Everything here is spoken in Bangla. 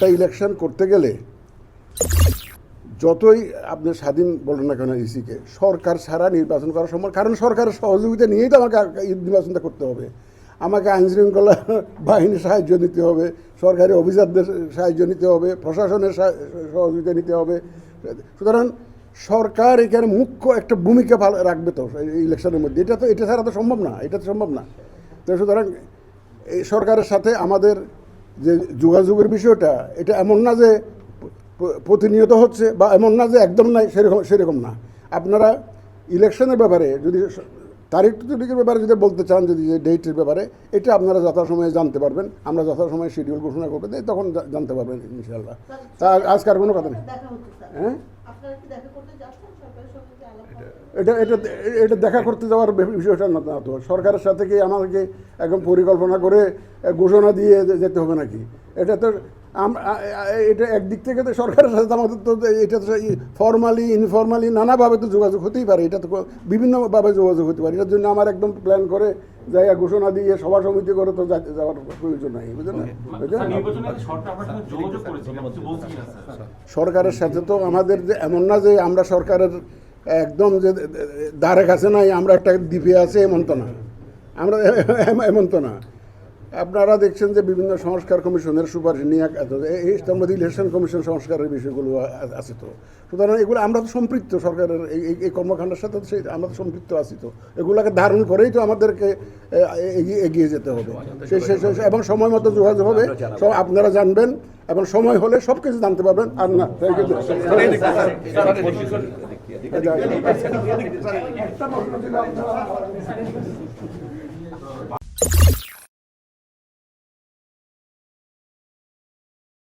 একটা ইলেকশন করতে গেলে যতই আপনি স্বাধীন বলেন না কেন ইসিকে সরকার ছাড়া নির্বাচন করা সম্ভব কারণ সরকারের সহযোগিতা নিয়েই তো আমাকে নির্বাচনটা করতে হবে। আমাকে আইনশৃঙ্খলা বাহিনীর সাহায্য নিতে হবে, সরকারি অফিসারদের সাহায্য নিতে হবে, প্রশাসনের সহযোগিতা নিতে হবে। সুতরাং সরকার এখানে মুখ্য একটা ভূমিকা রাখবে তো ইলেকশনের মধ্যে। এটা তো এটা ছাড়া তো সম্ভব না, এটা তো সম্ভব না। তো সুতরাং এই সরকারের সাথে আমাদের যে যোগাযোগের বিষয়টা এটা এমন না যে প্রতিনিয়ত হচ্ছে বা এমন না যে একদম নাই সেরকম সেরকম না। আপনারা ইলেকশনের ব্যাপারে যদি তারিখ তারিখের ব্যাপারে যদি বলতে চান যদি যে ডেটের ব্যাপারে এটা আপনারা যথাসময়ে জানতে পারবেন। আমরা যথাসময়ে শিডিউল ঘোষণা করবে দেই তখন জানতে পারবেন ইনশাল্লাহ তা আজকার কোনো কথা নেই। হ্যাঁ? এটা এটা এটা দেখা করতে যাওয়ার বিষয়টা না তো। সরকারের সাথে কি আমাদেরকে একদম পরিকল্পনা করে ঘোষণা দিয়ে যেতে হবে নাকি? এটা তো এটা একদিক থেকে তো সরকারের সাথে আমাদের তো এটা তো ফর্মালি ইনফর্মালি নানাভাবে তো যোগাযোগ হতেই পারে। এটা তো বিভিন্নভাবে যোগাযোগ হতে পারে। এটার জন্য আমার একদম প্ল্যান করে জায়গা ঘোষণা দিয়ে সভা সমিতি করে তো যাওয়ার প্রয়োজন নাই বুঝলেন না বুঝলেন স্যার, নির্বাচনে আগে সরকার আপনার সঙ্গে যোগাযোগ করেছে কিনা? কিছু বলছে কিনা, স্যার? সরকারের সাথে তো আমাদের যে এমন না যে আমরা সরকারের একদম যে দ্বারে কাছে নাই আমরা একটা দ্বীপে আছে এমন তো না আমরা এম- এমন তো না আপনারা দেখছেন যে বিভিন্ন সংস্কার কমিশনের সুপারিশ নিয়ে এই- এই তার মধ্যে ইলেকশন কমিশন সংস্কারের বিষয়গুলো আছে তো সুতরাং এগুলো আমরা তো সম্পৃক্ত সরকারের এই এই- কর্মকাণ্ডের সাথে সেই আমরা তো সম্পৃক্ত আছি তো এগুলোকে ধারণ করেই তো আমাদেরকে এগিয়ে এগিয়ে যেতে হবে সেই সেই- সেই- এবং সময় মতো যোগাযোগ হবে সব আপনারা জানবেন এবং সময় হলে সব কিছু জানতে পারবেন আর না থ্যাংক ইউ একটা প্রশ্ন ছিল আপনার-